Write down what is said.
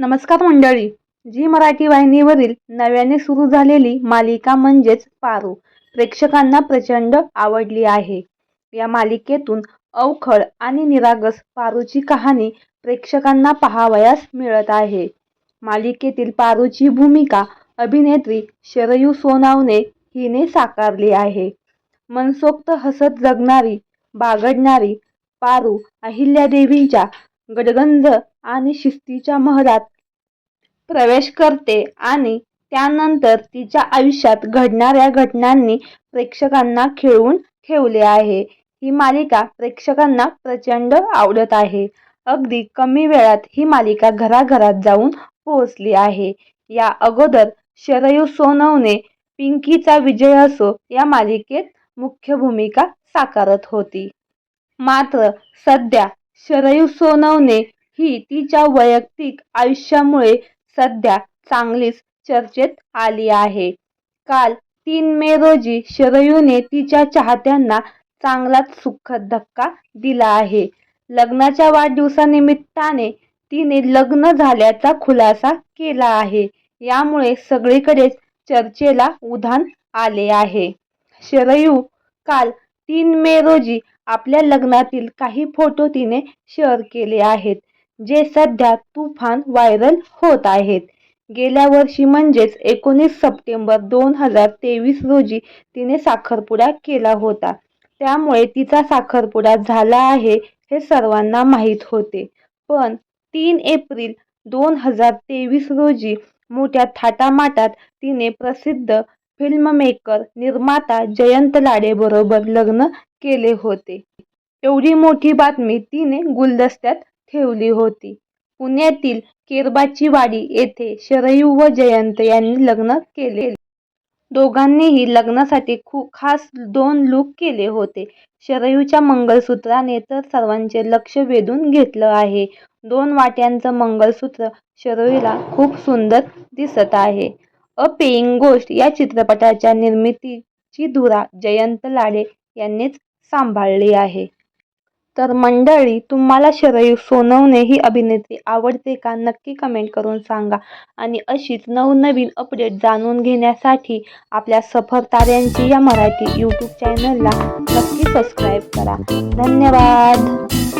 नमस्कार मंडळी. जी मराठी वाहिनीवरील नव्याने सुरू झालेली मालिका म्हणजेच पारू प्रेक्षकांना प्रचंड आवडली आहे. या मालिकेतून अवखळ आणि निरागस पारूची कहाणी प्रेक्षकांना पाहावयास मिळत आहे. मालिकेतील पारूची भूमिका अभिनेत्री शरयू सोनावणे हिने साकारली आहे. मनसोक्त हसत जगणारी बागडणारी पारू अहिल्यादेवींच्या गडगंज आणि शिस्तीच्या महरात प्रवेश करते आणि त्यानंतर तिच्या आयुष्यात घडणाऱ्या घटनांनी प्रेक्षकांना खिळवून ठेवले आहे. ही मालिका प्रेक्षकांना प्रचंड आवडत आहे. अगदी कमी वेळात ही मालिका घराघरात जाऊन पोहोचली आहे. या अगोदर शरयू सोनवणे पिंकीचा विजय असो या मालिकेत मुख्य भूमिका साकारत होती. मात्र सध्या शरयू सोनवणे ही तिच्या वैयक्तिक आयुष्यामुळे सध्या चांगलीच चर्चेत आली आहे. काल तीन मे रोजी शरयूने तिच्या चाहत्यांना चांगलाच सुखद धक्का दिला आहे. लग्नाच्या वाढदिवसानिमित्ताने तिने लग्न झाल्याचा खुलासा केला आहे. यामुळे सगळीकडेच चर्चेला उधाण आले आहे. शरयू काल तीन मे रोजी आपल्या लग्नातील काही फोटो तिने शेअर केले आहेत जे सध्या तुफान व्हायरल होत आहेत. गेल्या वर्षी म्हणजेच एकोणीस सप्टेंबर दोन हजार तेवीस रोजी तिने साखरपुडा केला होता. त्यामुळे तिचा साखरपुडा झाला आहे हे सर्वांना माहीत होते. पण तीन एप्रिल दोन हजार तेवीस रोजी मोठ्या थाटामाटात तिने प्रसिद्ध फिल्ममेकर निर्माता जयंत लाडेबरोबर लग्न केले होते. एवढी मोठी बातमी तिने गुलदस्त्यात ठेवली होती. पुण्यातील केरबाची वाडी येथे शरयू व जयंत यांनी लग्न केले. दोघांनीही लग्नासाठी खूप खास दोन लुक केले होते. शरयूच्या मंगळसूत्राने तर सर्वांचे लक्ष वेधून घेतलं आहे. दोन वाट्यांचं मंगळसूत्र शरयूला खूप सुंदर दिसत आहे. अ पेईंग गोष्ट या चित्रपटाच्या निर्मितीची धुरा जयंत लाडे यांनीच सांभाळली आहे. तर मंडळी तुम्हाला शरयू सोनवणे ही अभिनेत्री आवडते का? नक्की कमेंट करून सांगा. आणि अशीच नवनवीन अपडेट जाणून घेण्यासाठी आपल्या सफर ताऱ्यांची या मराठी यूट्यूब चॅनलला नक्की सबस्क्राईब करा. धन्यवाद!